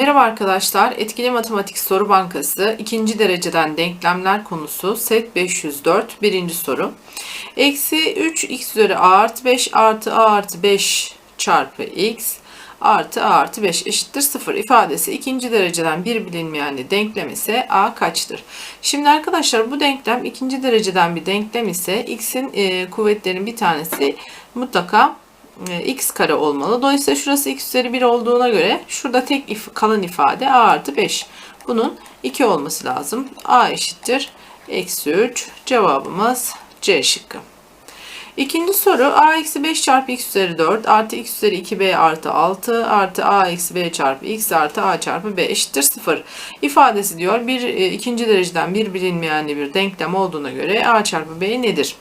Merhaba arkadaşlar, Etkili Matematik Soru Bankası ikinci dereceden denklemler konusu set 504 birinci soru. Eksi 3 x üzeri a artı 5 artı a artı 5 çarpı x artı a artı 5 eşittir 0 ifadesi ikinci dereceden bir bilinmeyenli denklem ise a kaçtır? Şimdi arkadaşlar bu denklem ikinci dereceden bir denklem ise x'in e, kuvvetlerinin bir tanesi mutlaka x kare olmalı. Dolayısıyla şurası x üzeri 1 olduğuna göre şurada tek if kalan ifade a artı 5. Bunun 2 olması lazım. a eşittir. Eksi 3. Cevabımız C şıkkı. İkinci soru a eksi 5 çarpı x üzeri 4 artı x üzeri 2b artı 6 artı a eksi b çarpı x artı a çarpı b eşittir 0 ifadesi diyor. Bir e, ikinci dereceden bir bilinmeyenli bir denklem olduğuna göre a çarpı b nedir?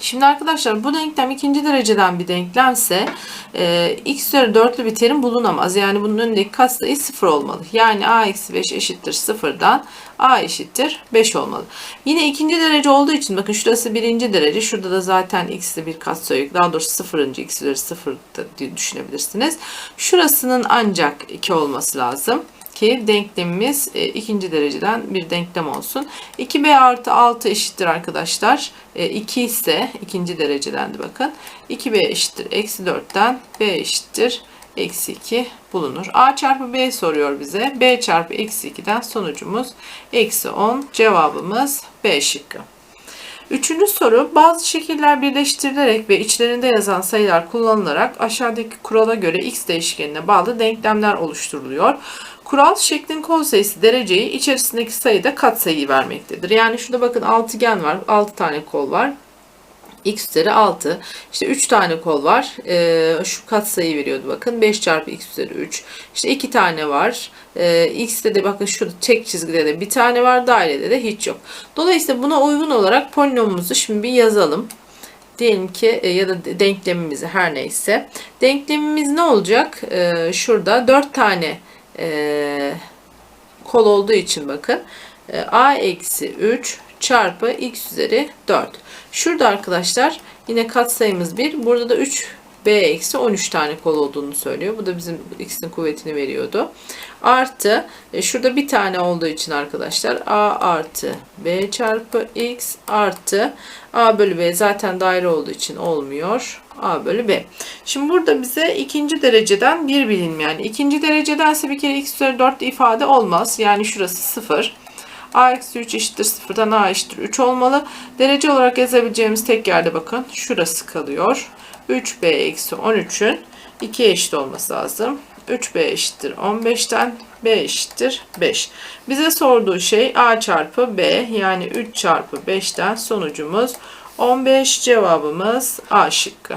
Şimdi arkadaşlar bu denklem ikinci dereceden bir denklemse e, x üzeri 4'lü bir terim bulunamaz. Yani bunun önündeki katsayı 0 olmalı. Yani a eksi 5 eşittir 0'dan a eşittir 5 olmalı. Yine ikinci derece olduğu için bakın şurası birinci derece. Şurada da zaten x'li bir katsayı daha doğrusu sıfırıncı x üzeri 0 da düşünebilirsiniz. Şurasının ancak 2 olması lazım ki denklemimiz e, ikinci dereceden bir denklem olsun. 2b artı 6 eşittir arkadaşlar. E, 2 ise ikinci derecedendi bakın. 2b eşittir eksi 4'ten b eşittir eksi 2 bulunur. a çarpı b soruyor bize. b çarpı eksi 2'den sonucumuz eksi 10. Cevabımız b şıkkı. Üçüncü soru bazı şekiller birleştirilerek ve içlerinde yazan sayılar kullanılarak aşağıdaki kurala göre x değişkenine bağlı denklemler oluşturuluyor. Kural şeklin kol sayısı dereceyi içerisindeki sayıda katsayıyı vermektedir. Yani şurada bakın altıgen var. 6 tane kol var x üzeri 6. İşte 3 tane kol var. Ee, şu katsayı veriyordu bakın. 5 çarpı x üzeri 3. İşte 2 tane var. Ee, x'te de bakın şu tek çizgide de bir tane var. Dairede de hiç yok. Dolayısıyla buna uygun olarak polinomumuzu şimdi bir yazalım. Diyelim ki e, ya da denklemimizi her neyse. Denklemimiz ne olacak? Ee, şurada 4 tane e, kol olduğu için bakın. E, a eksi 3 çarpı x üzeri 4. Şurada arkadaşlar yine katsayımız 1. Burada da 3 b eksi 13 tane kol olduğunu söylüyor. Bu da bizim x'in kuvvetini veriyordu. Artı e, şurada bir tane olduğu için arkadaşlar a artı b çarpı x artı a bölü b zaten daire olduğu için olmuyor. a bölü b. Şimdi burada bize ikinci dereceden bir bilinmeyen. ikinci derecedense bir kere x üzeri 4 ifade olmaz. Yani şurası 0 a eksi 3 eşittir 0'dan a eşittir 3 olmalı. Derece olarak yazabileceğimiz tek yerde bakın şurası kalıyor. 3b eksi 13'ün 2 eşit olması lazım. 3b eşittir 15'ten b eşittir 5. Bize sorduğu şey a çarpı b yani 3 çarpı 5'ten sonucumuz 15 cevabımız a şıkkı.